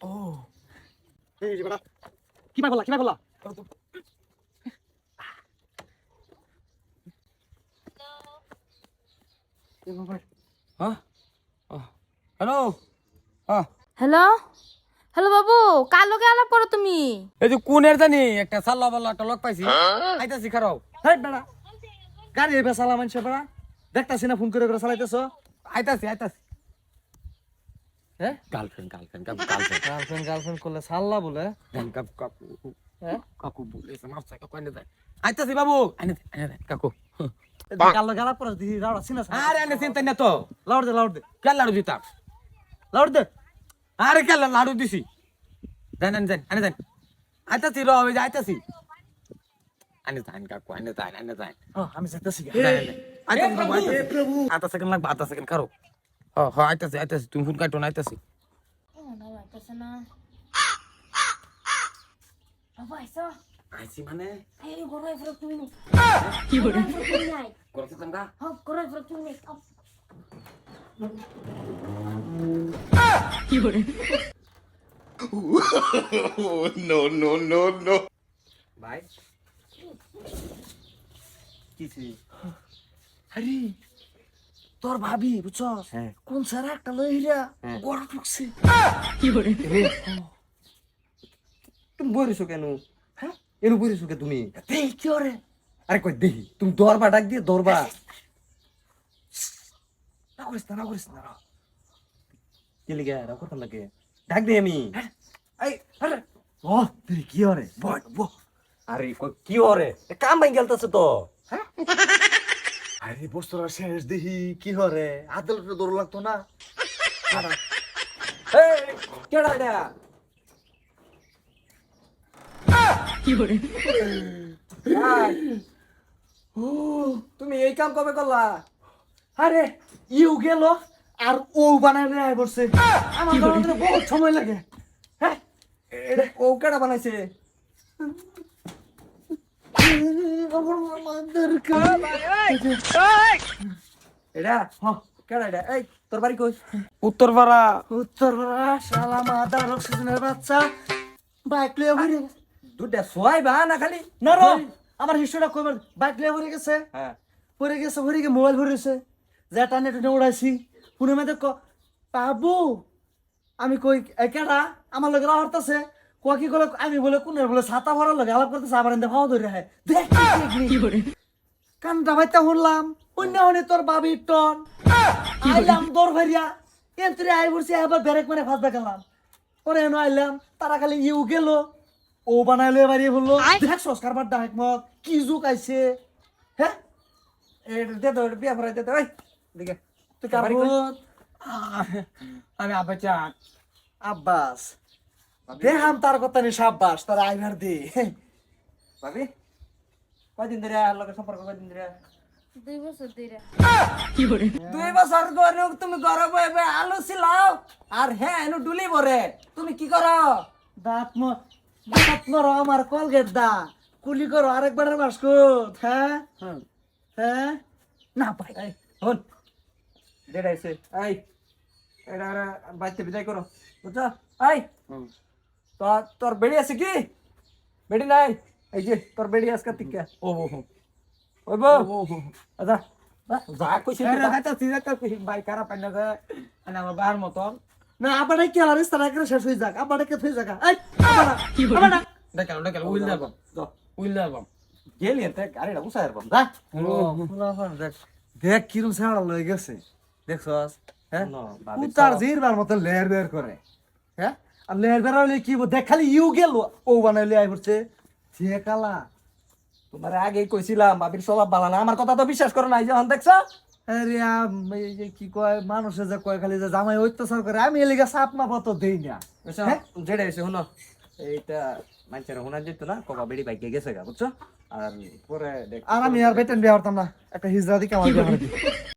ও এই যে বেটা কি ভাই বললা কি ভাই বললা হ্যাঁ হ্যালো? হ্যাঁ হ্যালো? হ্যালো বাবু কার লগে আলাপ করো তুমি? এই যে কোনের জানি? একটা সাল্লা বাল্লা একটা লোক পাইছি। আইতাছি খারাও হেই বেটা গাড়ি এবার চালা মানুষে বেটা দেখতাছি না ফোন করে করে চালাইতেছ? আইতাছি আইতাছি। হ্যাঁ? Girlfriend girlfriend girlfriend girlfriend girlfriend করলে চাল্লা বলে। কাকু কাকু। হ্যাঁ? কাকু বলেছে মাফ কাকু আনে দেয় আইতাছি বাবু। দে, আনে দে, কাকু। কাল করে দিহি রাউড়া চিনা আরে আনে চিন্তা না তো। লাউড দে লাউড দে। কেন লাড়ু দিতাম লাউড দে। আরে কেন লাড়ু দিছি? দেন দেন আনে দেন। আইতাছি র ওই আইতাছি। আনে দেন কাকু আনে দেন আনে দেন হ্যাঁ আমি বাবু আইতাছি আধা সেকেন্ড লাগবে আধা সেকেন্ড কারও হ হ আইতাছি আইতাছি তুমি ফোন কাটো না আইতাছি আইছি মানে করতে তাঙ্গা ভাই আরে তোর ভাবি বুঝছস? হ্যাঁ। কোন সারা একটা লইরা হ্যাঁ। গড় ঢুকছে তুমি বইরেছো কেন? হ্যাঁ? এর বইরেছো কে তুমি? দেই কি ওরে আরে কই দেখি তুমি দরবা ডাক দিয়ে দরবা। না করিস না না করিস না কি লিগে আর কথা লাগে ডাক দে আমি। এই আরে। ও তুই কি ওরে বয় বয়। আরে কি হরে? এ কাম ভাই গেলতাছে তো। আরে বস্তুরা শেষ দেখি কি হরে? আদালতে দৌড় লাগতো না। এই কেডা এটা? ও তুমি এই কাম কবে করলা? আরে ইউ গেল আর ও বানায় নেয় বসছে আমার বহুত সময় লাগে। হ্যাঁ ও কেডা বানাইছে? এটা কেডা এটা এই তোর বাড়ি কই? উত্তরপাড়া। শালা মাদার অক্সিজেনের বাচ্চা। বাইক লিয়ে ঘুরে দুটা সোয়াই বা না খালি? আমার হিস্টোরিটা কইবার বাইক লিয়ে ঘুরে গেছে? হ্যাঁ। পরে গেছে ভরে গিয়ে মোবাইল ভরেছে যে টানে টুনে উড়াইছি। মেয়েদের ক বাবু আমি কই "এ, কেডা? আমার লগে হরতাছে? কি করে আমি বলে কোনের বলে ছাতা ভরার লগে আলাপ করতেছে আবার এনে ভাও ধরে হয় দেখ ভাইতা অন্য হনে তোর বাবি টন। আইলাম দর ভাইয়া এন্তরে আই বসে আবার ব্যারেক মানে ফাঁসবে গেলাম। পরে এনে আইলাম তারা খালি ইউ গেল। ও বানাইলো ইয়ে বলল দেখ সংস্কার বার ডাক মত কি যুগ আইছে। হ্যাঁ? দে তো বিয়া ভরাই দে তো দিকে তুই আমি আব্বা আব্বাস। দেহাম তার কথা নি সাব্বাস তার আইবার দে। ভাবি? কয়দিন ধরে আর লগে সম্পর্ক কয়দিন ধরে? দুই বছর ধরে। দুই বছর ধরে তুমি ঘরে বয়ে বয়ে আলু ছিলাও আর হ্যাঁ এনু ডুলি ভরে তুমি কি করো? দাঁত ম দাঁত মরো আমার কলগেট দা। কুলি করো আরেকবার বাসকোত হ্যাঁ? হ্যাঁ? না ভাই। হন। দেড় আইছে এই এটা আর বাইতে বিদায় করো। বুঝছ? এই। তোর তোর বেড়ি আছে কি? বেড়ি নাই? এই যে তোর বেড়ি আজকে টিকা ও ও ওই বউ। আচ্ছা। যা। কইছি তো। ভাই খারাপ পাই না আনা আমার বাহার মতন। না আবার কি আলার ইস্তারা করে শেষ হয়ে যাক। আবার কে হয়ে যাক। এই আবার আবার না। দেখ উইল উইল গেলি এতে গাড়িটা উসাই আর যা। দেখ। দেখ কিরম ছাড়া লয়ে গেছে। দেখছস হ্যাঁ? উতার জিরবার মতো লেয়ার বের করে। হ্যাঁ? আর লেয়ার হলে কি দেখ খালি ইউ গেল। ও বানাইলে আই পড়ছে। সে কালা। তোমার আগেই কইছিলাম ভাবির স্বভাব ভালো না। আমার কথা তো বিশ্বাস করো নাই যখন দেখছ? আরে যে কি কয় মানুষে যে কয় খালি যে জামাই অত্যাচার করে আমি এলিগা সাপ মাপা তো দেই না? যেটা এসে শুনো। এইটা মানুষের শোনা যেত না কবা বেড়ি বাইকে গেছে গা বুঝছ? আর পরে দেখ। আর আমি আর বেতন বিয়ে করতাম না। একটা হিজড়া দিকে আমার।